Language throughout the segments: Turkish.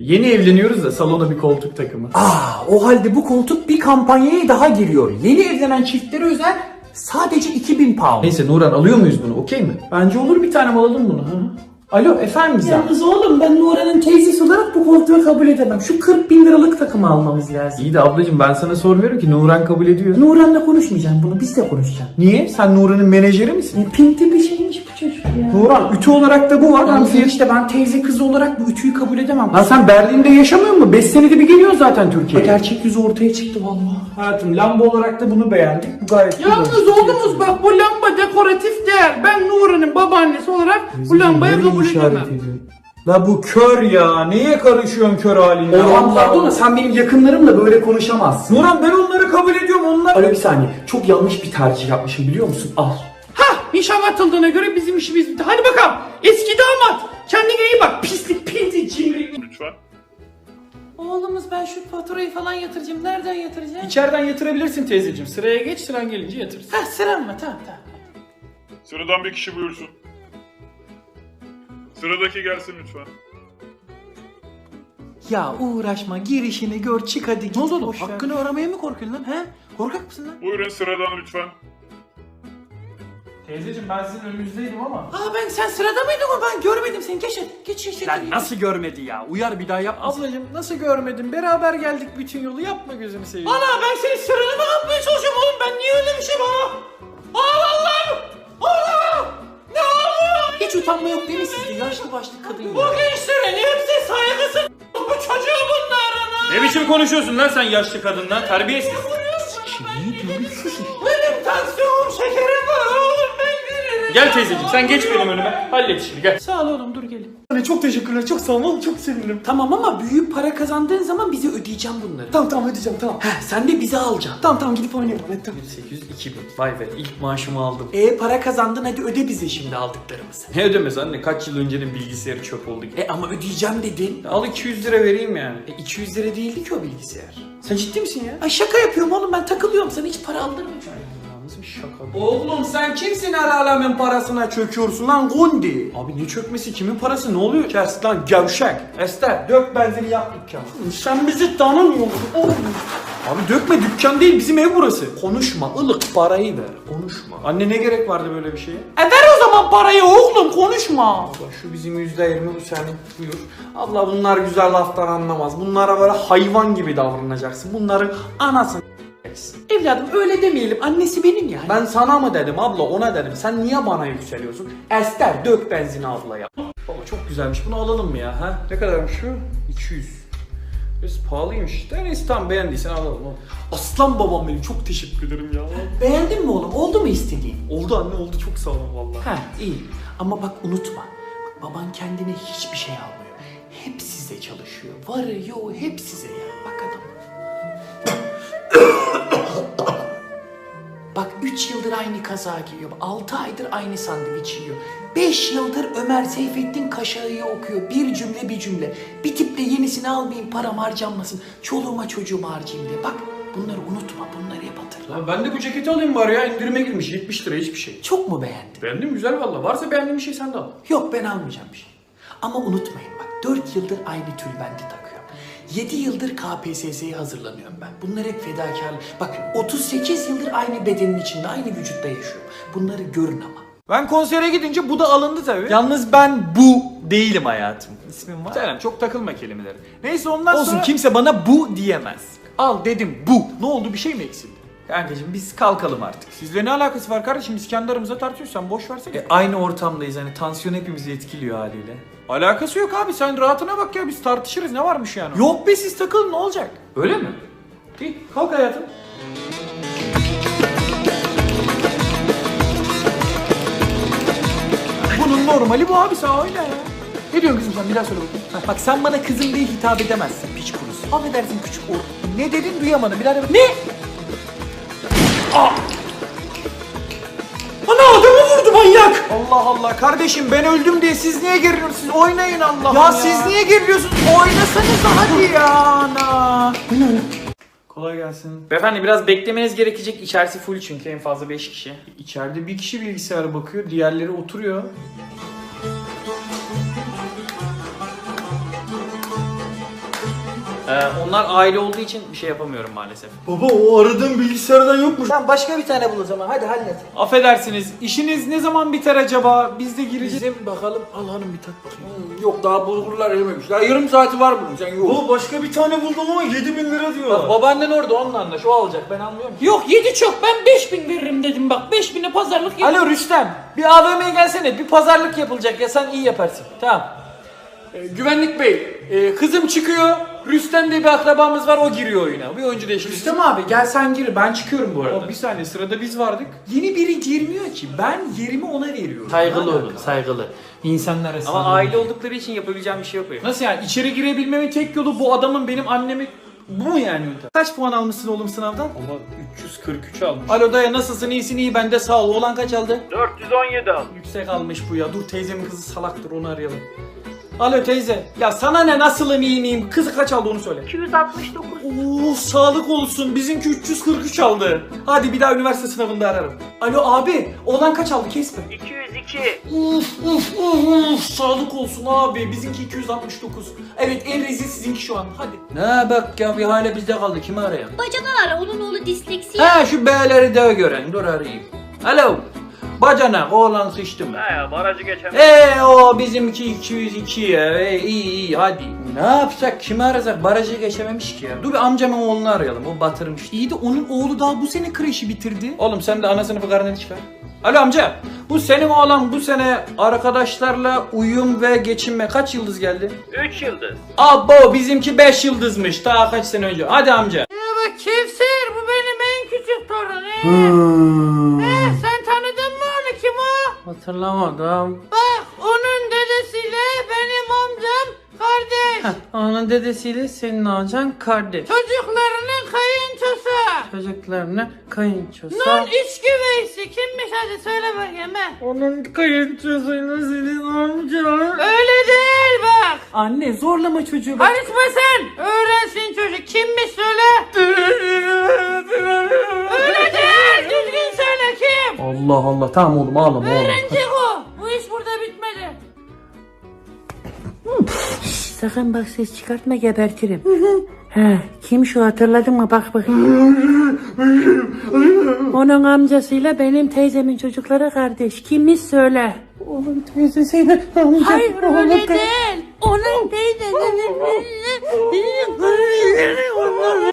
Yeni evleniyoruz da salona bir koltuk takımı. Aa, o halde bu koltuk bir kampanyaya daha giriyor. Yeni evlenen çiftlere özel sadece 2000 pound. Neyse Nuran alıyor muyuz bunu okey mi? Bence olur bir tanem alalım bunu. Hı? Alo efendim Gizem. Yalnız oğlum ben Nuran'ın teyzesi olarak bu koltuğu kabul edemem. Şu 40 bin liralık takımı almamız lazım. İyi de ablacığım ben sana sormuyorum ki Nuran kabul ediyor. Nuran'la konuşmayacağım bunu biz de konuşacağım. Niye? Sen Nuran'ın menajeri misin? Ne pinti bir şeymiş bu çocuk ya. Nuran ütü olarak da bu var. Lan Lan, işte ben teyze kızı olarak bu ütüyü kabul edemem. Lan sen Berlin'de yaşamıyor musun? 5 senede bir geliyor zaten Türkiye'ye. Gerçek yüzü ortaya çıktı vallahi. Hayatım lamba olarak da bunu beğendik. Bu gayet Yalnız oğlumuz bak bu lamba dekoratif değer. Ben Nuri'nin babaannesi olarak bu lambayı kabul edemem. La bu kör ya. Niye karışıyorsun kör haline? Orhan pardon sen benim yakınlarımla böyle konuşamazsın. Nuran ben onları kabul ediyorum. Onlar Alo bir saniye. Çok yanlış bir tercih yapmışım biliyor musun? Al. Nişan atıldığına göre bizim işimiz bitti. Hadi bakalım eski damat. Kendine iyi bak pislik pinti cimri. Lütfen. Oğlumuz ben şu faturayı falan yatıracağım. Nereden yatıracağım? İçeriden yatırabilirsin teyzeciğim. Sıraya geç sıran gelince yatırsın. Ha sıram mı? Tamam tamam. Sıradan bir kişi buyursun. Sıradaki gelsin lütfen. Ya uğraşma girişini gör çık hadi git. Ne oldu oğlum? Hakkını aramaya mı korkuyorsun lan? He? Korkak mısın lan? Buyurun sıradan lütfen. Teyzeciğim ben sizin önünüzdeydim ama. Aa ben sen sırada mıydın ama ben görmedim seni. Geç geç geç. geç. Lan nasıl görmedi ya? Uyar bir daha yap. Ablacığım nasıl görmedin? Beraber geldik bütün yolu. Yapma gözünü seveyim. Ana ben senin sıranı mı yapmaya çalışıyorum oğlum? Ben niye öyle bir şey bana? Aa! Ne oluyor? Hiç utanma yok değil mi sizde? Yaşlı başlı kadın Bu ya. gençlerin hepsi saygısız. Bu çocuğu bunların. Ne biçim konuşuyorsun lan sen yaşlı kadınla? Terbiyesiz. Benim tansiyonum şekerim Gel teyzeciğim sen geç benim önüme. Hallet işini gel. Sağ ol oğlum dur gelin. Çok teşekkürler çok sağ ol çok sevinirim. Tamam ama büyük para kazandığın zaman bize ödeyeceğim bunları. Tamam tamam ödeyeceğim tamam. Heh, sen de bize alacaksın. Tamam tamam gidip oynayalım hadi tamam. 800 2000. Vay be ilk maaşımı aldım. E para kazandın hadi öde bize şimdi aldıklarımızı. Ne ödemez anne? Kaç yıl öncenin bilgisayarı çöp oldu. E ama ödeyeceğim dedin. Al 200 lira vereyim yani. E 200 lira değildi ki o bilgisayar. Sen ciddi misin ya? Ay şaka yapıyorum oğlum ben takılıyorum sana hiç para aldırmayacağım. Nasıl bir şaka bu? Oğlum sen kimsin her alemin parasına çöküyorsun lan Gundi? Abi ne çökmesi? Kimin parası? Ne oluyor? Kes lan gevşek. Ester dök benzini yak dükkan. Sen bizi tanımıyorsun oğlum. Abi dökme dükkan değil bizim ev burası. Konuşma ılık parayı ver konuşma. Anne ne gerek vardı böyle bir şeye? E ver o zaman parayı oğlum konuşma. Bak şu bizim yüzde yirmi bu senin buyur. Abla bunlar güzel laftan anlamaz. Bunlara böyle hayvan gibi davranacaksın. Bunların anasını. Evladım öyle demeyelim annesi benim yani. Ben sana mı dedim abla ona dedim. Sen niye bana yükseliyorsun? Ester dök benzini ablaya. Baba çok güzelmiş bunu alalım mı ya? Ha? Ne kadarmış şu? 200. Biraz pahalıymış. De neyse tamam beğendiysen alalım. Aslan babam benim çok teşekkür ederim ya. Beğendin mi oğlum? Oldu mu istediğin? Oldu anne oldu çok sağ ol vallahi. Ha iyi. Ama bak unutma. Bak, baban kendine hiçbir şey almıyor. Hep size çalışıyor. Varı yoğu hep size ya. Bak adam. Bak 3 yıldır aynı kaza giyiyor. 6 aydır aynı sandviç yiyor. 5 yıldır Ömer Seyfettin Kaşağı'yı okuyor. Bir cümle bir cümle. Bir tiple yenisini almayayım param harcanmasın. Çoluğuma çocuğuma harcayayım diye. Bak bunları unutma. Bunları hep hatırla. Lan ben de bu ceketi alayım bari ya indirime girmiş 70 lira hiçbir şey. Çok mu beğendin? Beğendim güzel valla. Varsa beğendiğin bir şey sen de al. Yok ben almayacağım bir şey. Ama unutmayın bak 4 yıldır aynı tülbenti takıyorum. 7 yıldır KPSS'ye hazırlanıyorum ben. Bunlar hep fedakarlık. Bak 38 yıldır aynı bedenin içinde, aynı vücutta yaşıyorum. Bunları görün ama. Ben konsere gidince bu da alındı tabii. Yalnız ben bu değilim hayatım. İsmim var. Selam çok takılma kelimeleri. Neyse ondan Olsun sonra... kimse bana bu diyemez. Al dedim bu. Ne oldu bir şey mi eksildi? Kankacığım biz kalkalım artık. Sizle ne alakası var kardeşim? Biz kendi aramızda tartışıyoruz. Sen boş versene. E, aynı ortamdayız hani tansiyon hepimizi etkiliyor haliyle. Alakası yok abi. Sen rahatına bak ya. Biz tartışırız. Ne varmış yani? Yok be siz takılın ne olacak? Öyle mi? İyi. Kalk hayatım. Bunun normali bu abi. Sen oyna ya. Ne diyorsun kızım sen? Bir daha söyle bakayım. Bak sen bana kızım diye hitap edemezsin piç kurusu. Affedersin küçük or. Ne dedin duyamadım birader. Ne? Allah Allah. Kardeşim ben öldüm diye siz niye geriliyorsunuz? Siz oynayın Allah ya. Ya siz niye geriliyorsunuz? Oynasanıza hadi ya ana. Kolay gelsin. Beyefendi biraz beklemeniz gerekecek. İçerisi full çünkü en fazla 5 kişi. İçeride bir kişi bilgisayara bakıyor, diğerleri oturuyor. Ee, onlar aile olduğu için bir şey yapamıyorum maalesef. Baba o aradığın bilgisayardan yokmuş. Sen başka bir tane bul o zaman hadi hallet. Affedersiniz işiniz ne zaman biter acaba? Biz de gireceğiz. Bizim bakalım al hanım bir tat bakayım. Yok daha bulgurlar erimemiş. Daha yarım saati var bunun sen yok. Baba başka bir tane buldum ama 7000 lira diyor. Babaannen orada onunla anlaş o alacak ben anlıyorum. Yok 7 çok ben 5000 veririm dedim bak 5000'e pazarlık yap. Alo Rüstem bir AVM'ye gelsene bir pazarlık yapılacak ya sen iyi yaparsın. Tamam. Ee, güvenlik bey e, kızım çıkıyor. Rüstem diye bir akrabamız var o giriyor oyuna. Bir oyuncu değişikliği. Rüstem abi gel sen gir ben çıkıyorum bu arada. Aa, bir saniye sırada biz vardık. Yeni biri girmiyor ki ben yerimi ona veriyorum. Saygılı olun saygılı. İnsanlar arasında. Ama aile oldukları için yapabileceğim bir şey yok benim. Nasıl yani? İçeri girebilmemin tek yolu bu adamın benim annemi... Bu mu yani yöntem? Kaç puan almışsın oğlum sınavdan? Ama 343 almış. Alo daya nasılsın? İyisin iyi ben de sağ ol. Oğlan kaç aldı? 417 al. Yüksek almış bu ya. Dur teyzemin kızı salaktır onu arayalım. Alo teyze. Ya sana ne nasılım iyi miyim? Kızı kaç aldı onu söyle. 269. Oo sağlık olsun. Bizimki 343 aldı. Hadi bir daha üniversite sınavında ararım. Alo abi. Oğlan kaç aldı kesme. 202. Uf uf uf uf. Sağlık olsun abi. Bizimki 269. Evet en rezil sizinki şu an. Hadi. Ne bak ya bir hale bizde kaldı kimi arayalım? Bacadan ara onun oğlu disleksi. Ha şu B'leri de gören dur arayayım. Alo. Bacanak oğlan sıçtım. He ya barajı geçen. Eee o bizimki 202 ya. E, iyi iyi hadi. Ne yapsak kimi arasak barajı geçememiş ki ya. Dur bir amcamın oğlunu arayalım o batırmış. İyi de onun oğlu daha bu sene kreşi bitirdi. Oğlum sen de ana sınıfı karneni çıkar. Alo amca. Bu senin oğlan bu sene arkadaşlarla uyum ve geçinme kaç yıldız geldi? 3 yıldız. Abo bizimki 5 yıldızmış daha kaç sene önce. Hadi amca. Bak Kevser bu benim en küçük torunum. Kim o? Hatırlamadım. Bak onun dedesiyle benim amcam kardeş. Onun dedesiyle senin amcan kardeş. Çocuklarının kayınçosu. Çocuklarına kayınçosu. Nun içki veysi kimmiş hadi söyle bakayım he. Onun kayınçosuyla senin amcan. Öyle değil bak. Anne zorlama çocuğu bak. Karışma sen. Öğrensin çocuk kimmiş söyle. Öyle değil kim. Allah Allah tamam oğlum ağlama oğlum. Öğrenecek o. Bu iş burada bitmedi. Sakın bak ses çıkartma gebertirim. He, kim şu hatırladın mı bak bakayım. Onun amcasıyla benim teyzemin çocukları kardeş. Kimmiş söyle. Onun teyzesiyle amca. Hayır öyle değil. Onun teyzesinin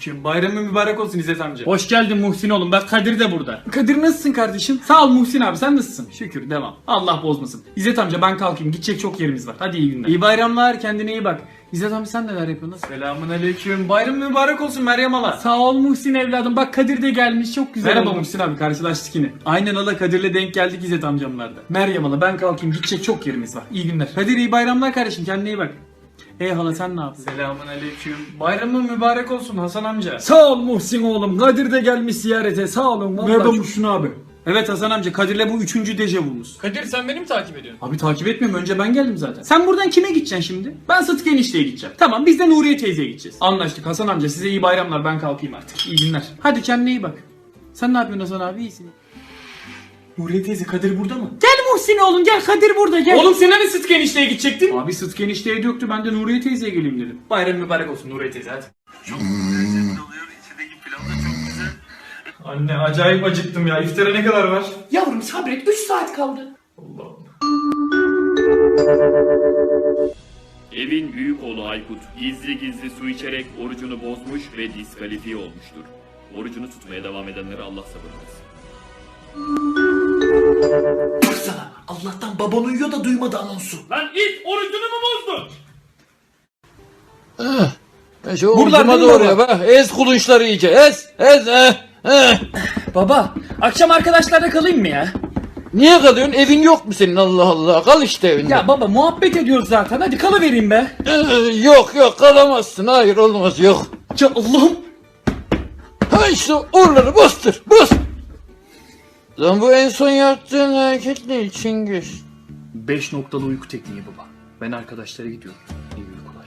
Şimdi bayramın mübarek olsun İzzet amca. Hoş geldin Muhsin oğlum. Bak Kadir de burada. Kadir nasılsın kardeşim? Sağ ol Muhsin abi sen nasılsın? Şükür devam. Allah bozmasın. İzzet amca ben kalkayım. Gidecek çok yerimiz var. Hadi iyi günler. İyi bayramlar. Kendine iyi bak. İzzet amca sen neler yapıyorsun? Selamun aleyküm. Bayram mübarek olsun Meryem Ala. Sağ ol Muhsin evladım. Bak Kadir de gelmiş. Çok güzel Merhaba Muhsin abi. Karşılaştık yine. Aynen Ala Kadir'le denk geldik İzzet amcamlarda. Meryem Ala ben kalkayım. Gidecek çok yerimiz var. İyi günler. Kadir iyi bayramlar kardeşim. Kendine iyi bak. Ey hala sen ne yaptın? Selamun aleyküm. Bayramın mübarek olsun Hasan amca. Sağ ol Muhsin oğlum. Kadir de gelmiş ziyarete. Sağ olun. Merhaba Muhsin abi. Evet Hasan amca Kadir'le bu üçüncü dejavumuz. Kadir sen beni mi takip ediyorsun? Abi takip etmiyorum. Önce ben geldim zaten. Sen buradan kime gideceksin şimdi? Ben Sıtkı enişteye gideceğim. Tamam biz de Nuriye teyzeye gideceğiz. Anlaştık Hasan amca. Size iyi bayramlar. Ben kalkayım artık. İyi günler. Hadi kendine iyi bak. Sen ne yapıyorsun Hasan abi? İyisin. Nuriye teyze Kadir burada mı? Gel Muhsin oğlum gel Kadir burada gel. Oğlum sen hani Sıtkı enişteye gidecektin? Abi Sıtkı enişteye döktü ben de Nuriye teyzeye geleyim dedim. Bayram mübarek olsun Nuriye teyze hadi. Anne acayip acıktım ya. İftara ne kadar var? Yavrum sabret 3 saat kaldı. Evin büyük oğlu Aykut gizli gizli su içerek orucunu bozmuş ve diskalifiye olmuştur. Orucunu tutmaya devam edenlere Allah sabır versin. Baksana Allah'tan baban uyuyor da duymadı anonsu. Lan it orucunu mu bozdun? Şu Buralar ucuma değil mi doğru ya bak. Ez kulunçları iyice. Ez. Ez. Eh. Eh. Baba akşam arkadaşlarla kalayım mı ya? Niye kalıyorsun? Evin yok mu senin Allah Allah? Kal işte evinde. Ya baba muhabbet ediyoruz zaten hadi kalıvereyim be. Eh, yok yok kalamazsın. Hayır olmaz yok. Ya Allah'ım. Ha işte oraları bastır. Bas. Lan bu en son yaptığın hareket ne Çingiz? 5 noktalı uyku tekniği baba. Ben arkadaşlara gidiyorum. İyi uykular.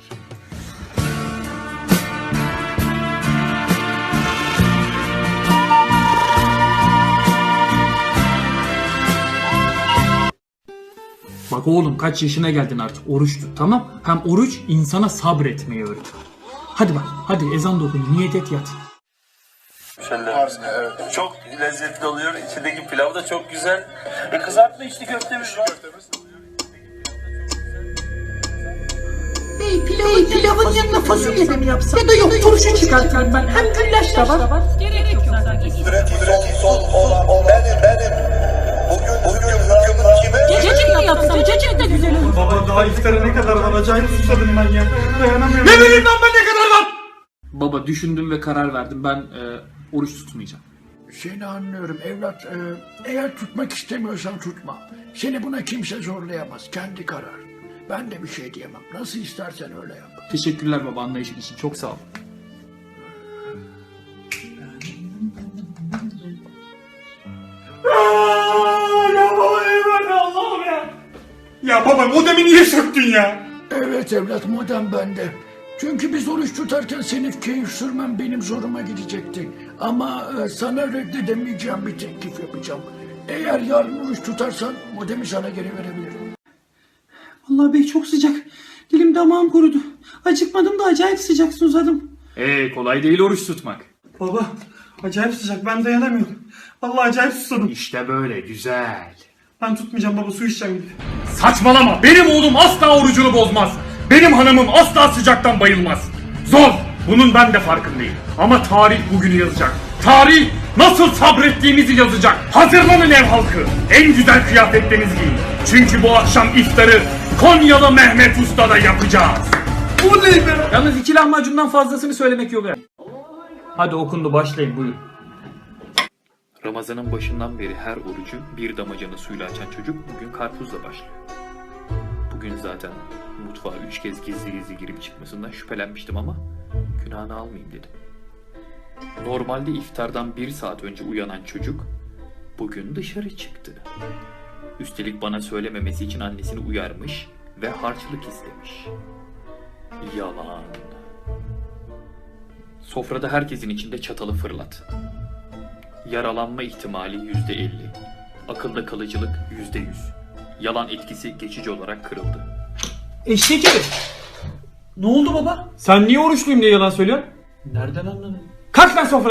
Bak oğlum kaç yaşına geldin artık oruç tut tamam. Hem oruç insana sabretmeyi öğretir. Hadi bak hadi ezan da okunuyor niyet et yat. Çok lezzetli oluyor. İçindeki pilav da çok güzel. E kızartma içli köftemiz var. Bey pilavın, pilavın yanına fasulye de mi yapsam? Ya da yok turşu çıkartırım ben. Hem güllaç da var. Cacık da yapsam cacık da güzel olur. Baba daha iftara ne kadar var? Acayip susadım ben ya. Dayanamıyorum. Ne bileyim lan ben ne kadar lan? Baba düşündüm ve karar verdim. Ben e, oruç tutmayacağım. Seni anlıyorum evlat. Ee, eğer tutmak istemiyorsan tutma. Seni buna kimse zorlayamaz. Kendi karar. Ben de bir şey diyemem. Nasıl istersen öyle yap. Teşekkürler baba anlayışın için. Çok sağ ol. Ya baba modemi niye söktün ya? Evet evlat modem bende. Çünkü biz oruç tutarken senin keyif sürmen benim zoruma gidecekti. Ama e, sana reddedemeyeceğim bir teklif yapacağım. Eğer yarın oruç tutarsan modemi sana geri verebilirim. Allah bey çok sıcak. Dilim damağım kurudu. Acıkmadım da acayip sıcak susadım. Ee kolay değil oruç tutmak. Baba acayip sıcak ben dayanamıyorum. Vallahi acayip susadım. İşte böyle güzel. Ben tutmayacağım baba su içeceğim gidip. Saçmalama. Benim oğlum asla orucunu bozmaz. Benim hanımım asla sıcaktan bayılmaz. Zor. Bunun ben de farkındayım. Ama tarih bugünü yazacak. Tarih nasıl sabrettiğimizi yazacak. Hazırlanın ev halkı. En güzel kıyafetlerinizi giyin. Çünkü bu akşam iftarı Konyalı Mehmet Usta'da yapacağız. Yalnız iki lahmacundan fazlasını söylemek yok ya. Hadi okundu başlayın buyurun. Ramazanın başından beri her orucu bir damacana suyla açan çocuk bugün karpuzla başlıyor. Bugün zaten mutfağa üç kez gizli gizli girip çıkmasından şüphelenmiştim ama günahını almayayım dedim. Normalde iftardan bir saat önce uyanan çocuk bugün dışarı çıktı. Üstelik bana söylememesi için annesini uyarmış ve harçlık istemiş. Yalan. Sofrada herkesin içinde çatalı fırlat. Yaralanma ihtimali yüzde elli. Akılda kalıcılık yüzde yüz. Yalan etkisi geçici olarak kırıldı. Eşek herif. Ne oldu baba? Sen niye oruçluyum diye yalan söylüyorsun? Nereden anladın? Kalk lan sofra.